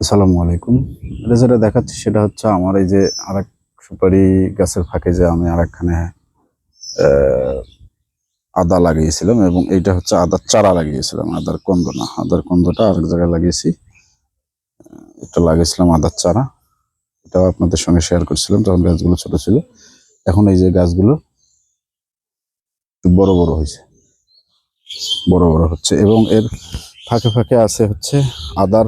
আসসালামু আলাইকুম। এটা যেটা দেখাচ্ছি সেটা হচ্ছে আমার এই যে আরেক সুপারি গাছের ফাঁকে যে আমি আরেকখানে আহ, আদা লাগিয়েছিলাম এবং এইটা হচ্ছে আদার চারা লাগিয়েছিলাম আদার কন্দ না আদার কন্দটা আরেক জায়গায় লাগিয়েছি এটা লাগিয়েছিলাম আদার চারা। এটাও আপনাদের সঙ্গে শেয়ার করছিলাম তখন গাছগুলো ছোট ছিল। এখন এই যে গাছগুলো একটু বড় বড় হয়েছে। বড় বড় হচ্ছে এবং এর ফাঁকে ফাঁকে আছে হচ্ছে আদার,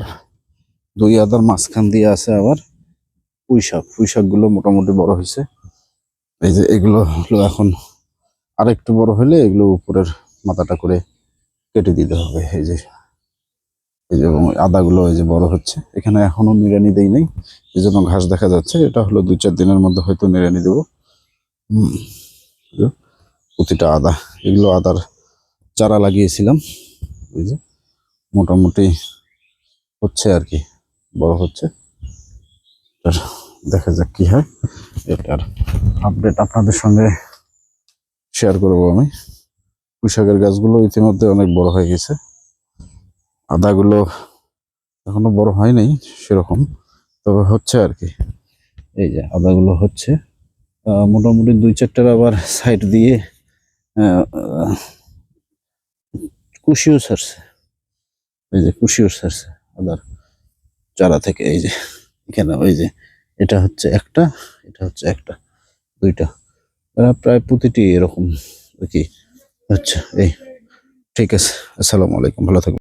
দুই আদার মাঝখান দিয়ে আছে আবার পুঁই শাক। পুঁই শাকগুলো মোটামুটি বড় হয়েছে। এই যে এগুলো হলো এখন আরেকটু বড় হলে এগুলো উপরের মাথাটা করে কেটে দিতে হবে। এই যে এই যে এবং আদাগুলো এই যে বড় হচ্ছে। এখানে এখনও নিড়ানি দেই নাই, এই জন্য ঘাস দেখা যাচ্ছে। এটা হলো দুই চার দিনের মধ্যে হয়তো নিড়ানি দেবো। প্রতিটা আদা, এগুলো আদার চারা লাগিয়েছিলাম। এই যে মোটামুটি হচ্ছে আর কি, বড় হচ্ছে। দেখা যাক কি হয়। এটার আপডেট আপনাদের সঙ্গে শেয়ার করব আমি। পুঁইশাকের গাছগুলো ইতিমধ্যে অনেক বড় হয়ে গেছে। আদাগুলো এখনও বড় হয় নাই সেরকম, তবে হচ্ছে আর কি। এই যে আদাগুলো হচ্ছে। মোটামুটি দুই চারটার আবার সাইড দিয়ে কুশিও ছাড়ছে এই যে কুশিও ছাড়ছে আদার চারা থেকে, এই যে এখানে ওই যে এটা হচ্ছে একটা, এটা হচ্ছে একটা, দুইটা। এরা প্রায় প্রতিটি এরকম আর কি। আচ্ছা এই ঠিক আছে, আসসালামু আলাইকুম, ভালো থাকবেন।